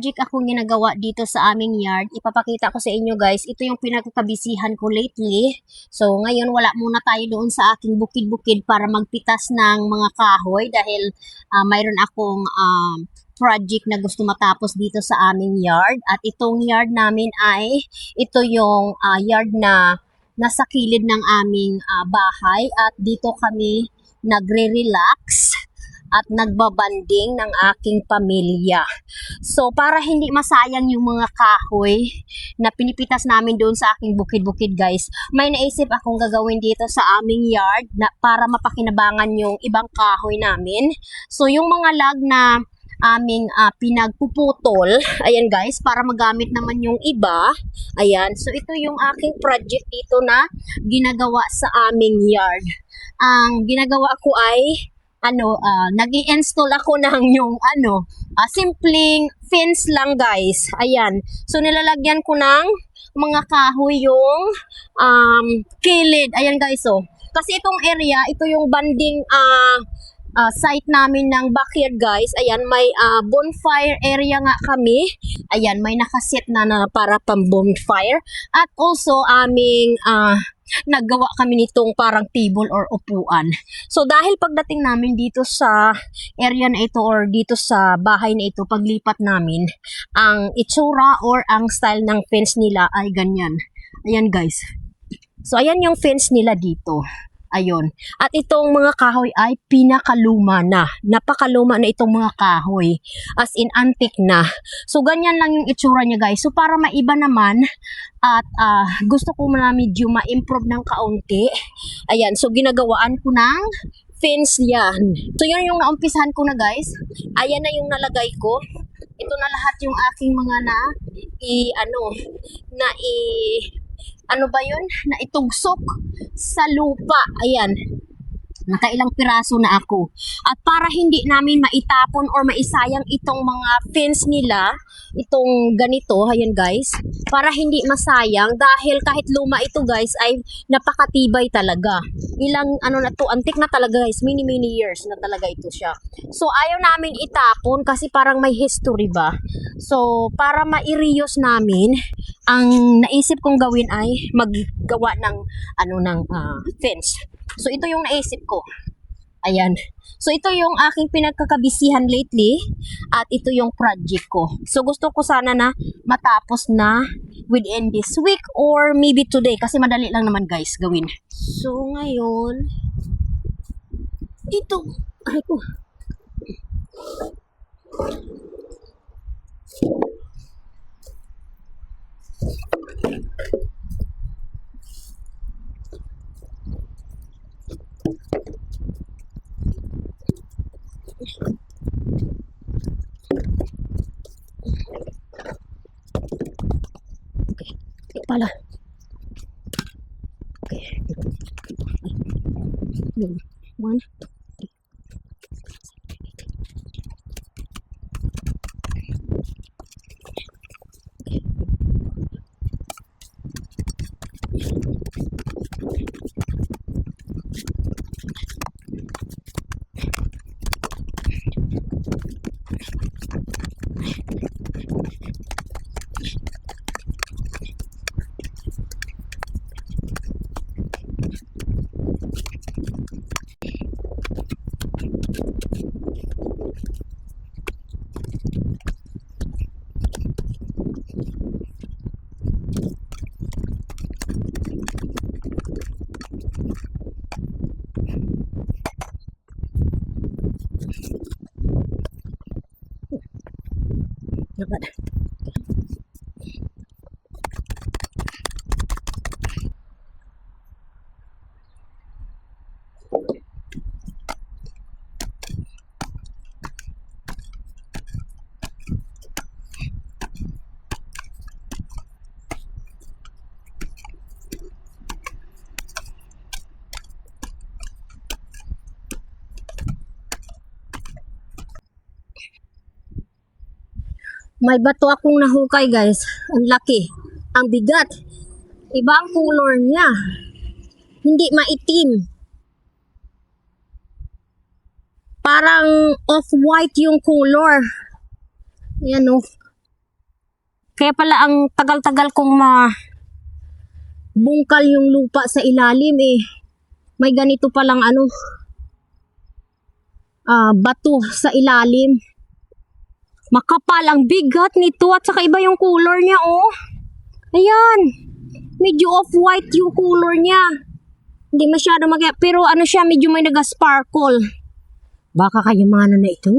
project akong ginagawa dito sa aming yard. Ipapakita ko sa inyo guys. Ito yung pinagkakabisihan ko lately. So ngayon wala muna tayo doon sa aking bukid-bukid para magpitas ng mga kahoy dahil ah, mayroon akong um, project na gusto matapos dito sa aming yard. At itong yard namin ay ito yung ah, yard na nasa kilid ng aming ah, bahay at dito kami nagre-relax at nagbabanding ng aking pamilya. So, para hindi masayang yung mga kahoy na pinipitas namin doon sa aking bukid-bukid, guys, may naisip akong gagawin dito sa aming yard na para mapakinabangan yung ibang kahoy namin. So, yung mga lag na aming ah, pinagpuputol, ayan guys, para magamit naman yung iba. Ayan, so ito yung aking project dito na ginagawa sa aming yard. Ang ginagawa ko ay ano, ah nag-i-install ako ng yung ano, ah, simpleng fence lang guys. Ayan. So nilalagyan ko ng mga kahoy yung um, kilid. Ayan guys oh. Kasi itong area, ito yung banding ah ah, site namin ng backyard guys. Ayan, may ah, bonfire area nga kami. Ayan, may nakaset na na para pang bonfire. At also aming ah, naggawa kami nitong parang table or upuan. So dahil pagdating namin dito sa area na ito or dito sa bahay na ito, paglipat namin, ang itsura or ang style ng fence nila ay ganyan. Ayan guys. So ayan yung fence nila dito. Ayun. At itong mga kahoy ay pinakaluma na. Napakaluma na itong mga kahoy. As in, antique na. So, ganyan lang yung itsura niya, guys. So, para maiba naman, at ah, gusto ko na medyo ma-improve ng kaunti. Ayan. So, ginagawaan ko ng fence yan. So, yun yung naumpisahan ko na, guys. Ayan na yung nalagay ko. Ito na lahat yung aking mga na i ano na i ano ba yun? Na itugsok sa lupa. Ayan. Nakailang piraso na ako. At para hindi namin maitapon or maisayang itong mga fence nila, itong ganito, ayan guys, para hindi masayang dahil kahit luma ito guys ay napakatibay talaga. Ilang ano na to, antik na talaga guys, many many years na talaga ito siya. So ayaw namin itapon kasi parang may history ba. So para ma-reuse namin, ang naisip kong gawin ay maggawa ng ano ng ah, fence. So ito yung naisip ko. Ayan. So ito yung aking pinagkakabisihan lately at ito yung project ko. So gusto ko sana na matapos na within this week or maybe today kasi madali lang naman guys gawin. So ngayon ito ay ko Ito pala. Okay. Yun. One. But. May bato akong nahukay guys. Ang laki. Ang bigat. Iba ang color niya. Hindi maitim. Parang off-white yung color. Yan oh. Kaya pala ang tagal-tagal kong ma bungkal yung lupa sa ilalim eh. May ganito palang ano ah bato sa ilalim. Makapal ang bigat nito at saka iba yung color niya oh. Ayan. Medyo off-white yung color niya. Hindi masyado mag pero ano siya medyo may naga-sparkle. Baka kayamanan na ito.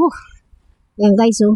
Ayan guys oh.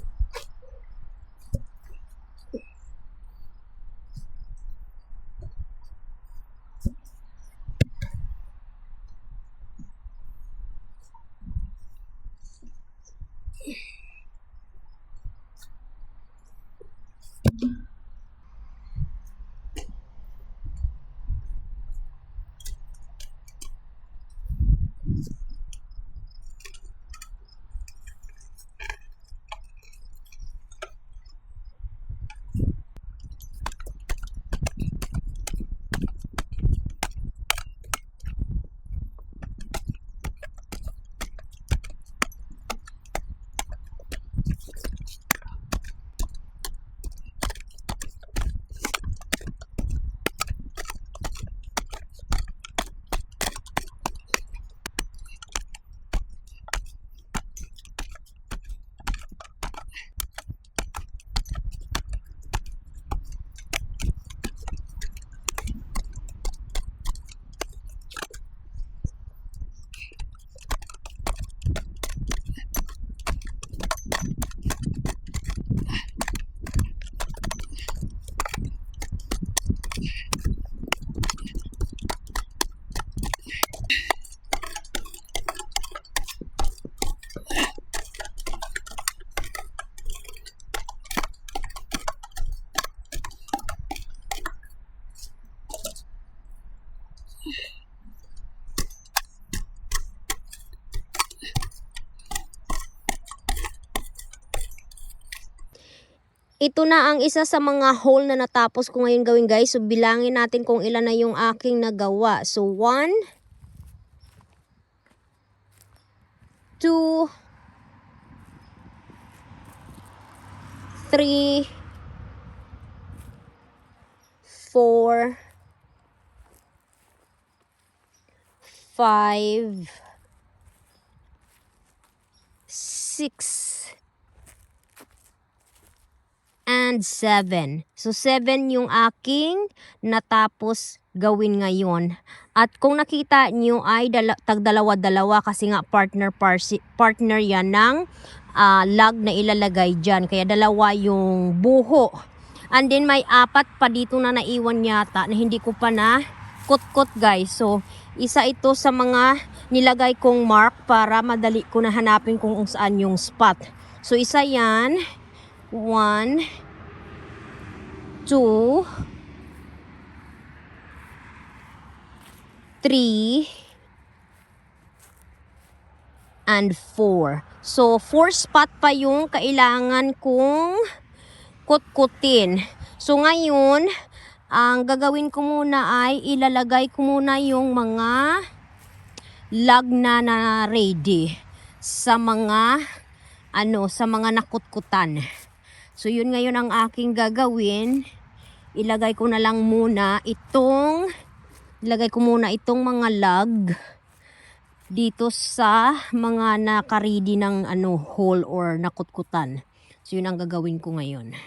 Ito na ang isa sa mga hole na natapos ko ngayon gawin guys. So bilangin natin kung ilan na yung aking nagawa. So 1 2 3 4 5 6 and 7. So 7 yung aking natapos gawin ngayon. At kung nakita nyo ay dala, tagdalawa-dalawa kasi nga partner parsi, partner yan ng ah, log na ilalagay dyan. Kaya dalawa yung buho. And then may apat pa dito na naiwan yata na hindi ko pa na kot-kot guys. So isa ito sa mga nilagay kong mark para madali ko na hanapin kung saan yung spot. So isa yan. One, two, three, and four. So, four spot pa yung kailangan kong kutkutin. So, ngayon, ang gagawin ko muna ay ilalagay ko muna yung mga log na na ready sa mga ano, sa mga nakutkutan. So yun ngayon ang aking gagawin. Ilagay ko na lang muna itong ilagay ko muna itong mga log dito sa mga nakaridi ng ano hole or nakutkutan. So yun ang gagawin ko ngayon.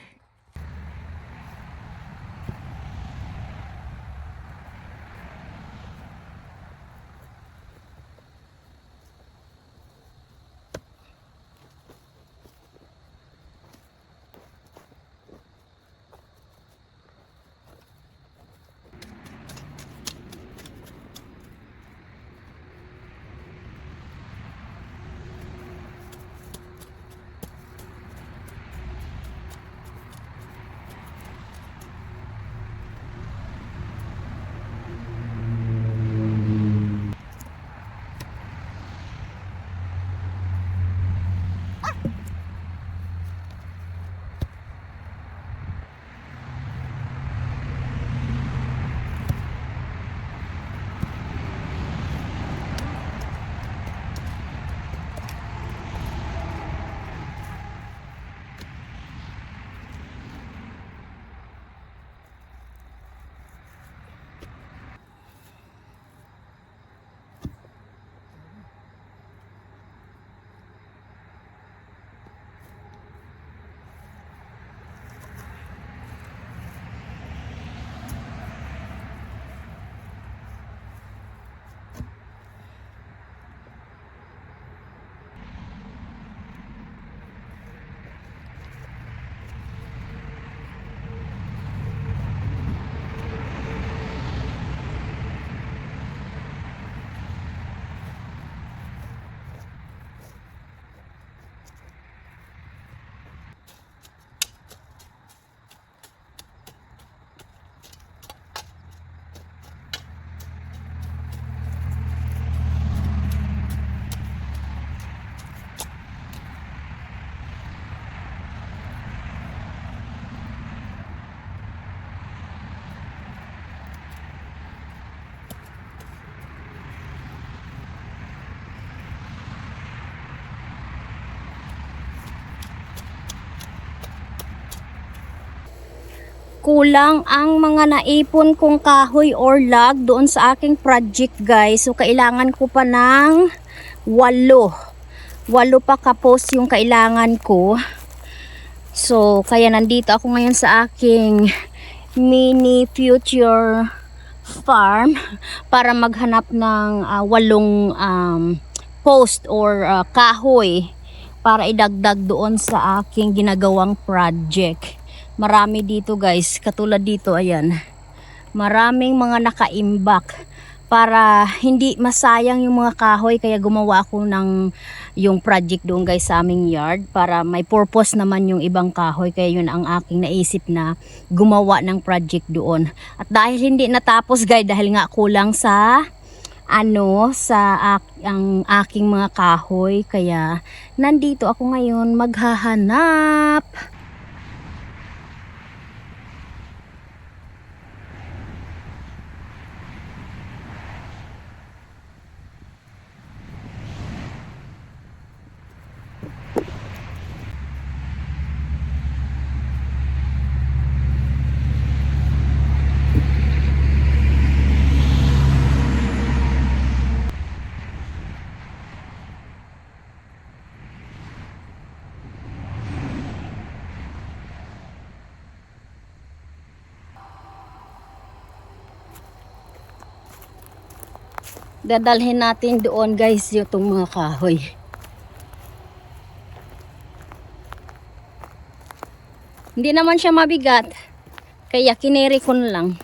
Kulang ang mga naipon kong kahoy or log doon sa aking project guys. So kailangan ko pa ng walo. Walo pa kapos yung kailangan ko. So kaya nandito ako ngayon sa aking mini future farm para maghanap ng ah, walong um, post or ah, kahoy para idagdag doon sa aking ginagawang project. Marami dito guys, katulad dito ayan. Maraming mga nakaimbak para hindi masayang yung mga kahoy kaya gumawa ako ng yung project doon guys sa aming yard para may purpose naman yung ibang kahoy kaya yun ang aking naisip na gumawa ng project doon. At dahil hindi natapos guys dahil nga kulang sa ano sa ak- ang aking mga kahoy kaya nandito ako ngayon maghahanap. Dadalhin natin doon guys yung mga kahoy. Hindi naman siya mabigat. Kaya kineri ko lang.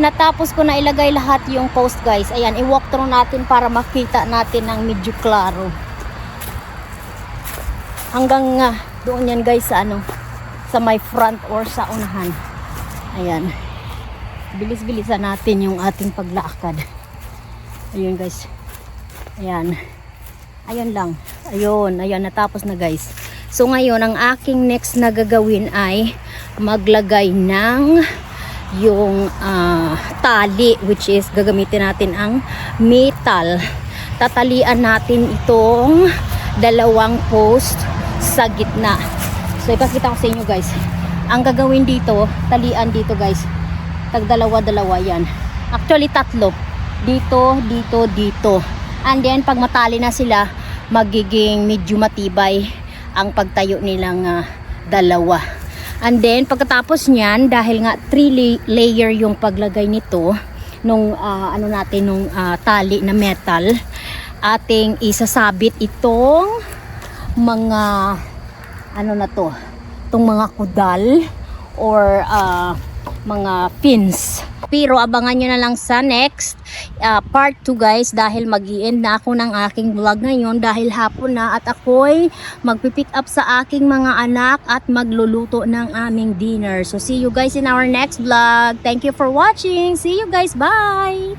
Natapos ko na ilagay lahat yung post guys. Ayan, i-walk through natin para makita natin ng medyo klaro. Hanggang nga doon yan guys sa ano, sa my front or sa unahan. Ayan. Bilis-bilisan natin yung ating paglakad. Ayun guys. Ayan. Ayun lang. Ayun, ayun, natapos na guys. So ngayon, ang aking next na gagawin ay maglagay ng yung ah, tali which is gagamitin natin ang metal. Tatalian natin itong dalawang post sa gitna. So ipakita ko sa inyo guys. Ang gagawin dito, talian dito guys. Tag dalawa-dalawa yan. Actually tatlo. Dito, dito, dito. And then pag matali na sila, magiging medyo matibay ang pagtayo nilang ah, dalawa. And then pagkatapos niyan dahil nga three la- layer yung paglagay nito nung ah, ano natin nung ah, tali na metal ating isasabit itong mga ano na to itong mga kudal or ah, mga pins pero abangan nyo na lang sa next ah, part 2 guys dahil mag end na ako ng aking vlog ngayon dahil hapon na at ako'y magpipick up sa aking mga anak at magluluto ng aming dinner. So see you guys in our next vlog. Thank you for watching. See you guys. Bye